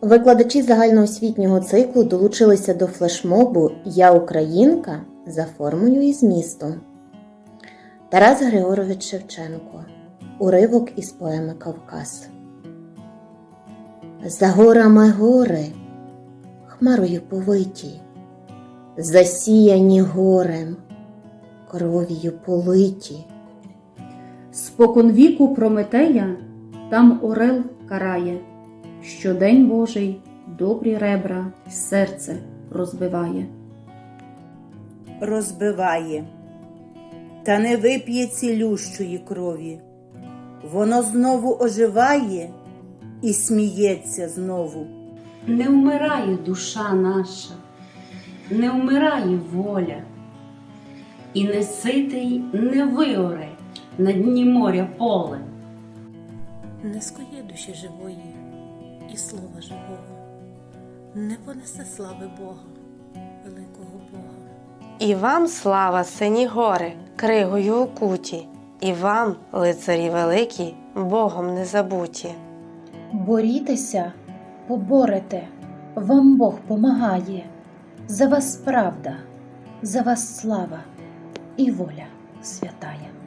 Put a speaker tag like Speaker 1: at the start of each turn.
Speaker 1: Викладачі загальноосвітнього циклу долучилися до флешмобу Я Українка за формою і змістом. Тарас Григорович Шевченко. Уривок із поеми Кавказ. За горами гори, хмарою повиті, засіяні горем, кров'ю политі.
Speaker 2: Спокон віку Прометея там орел карає, що день Божий добрі ребра й серце розбиває.
Speaker 3: розбиває, та не вип'є цілющої крові. Воно знову оживає і сміється знову.
Speaker 4: Не вмирає душа наша, не вмирає воля, і не ситий не виоре на дні моря поле.
Speaker 5: не скоє душі живої і слова живого, не понесе слави Бога, великого Бога.
Speaker 6: І вам слава, сині гори, кригою окуті, і вам, лицарі великі, Богом не забуті.
Speaker 7: Борітеся, поборете, вам Бог помагає. За вас правда, за вас слава і воля святая.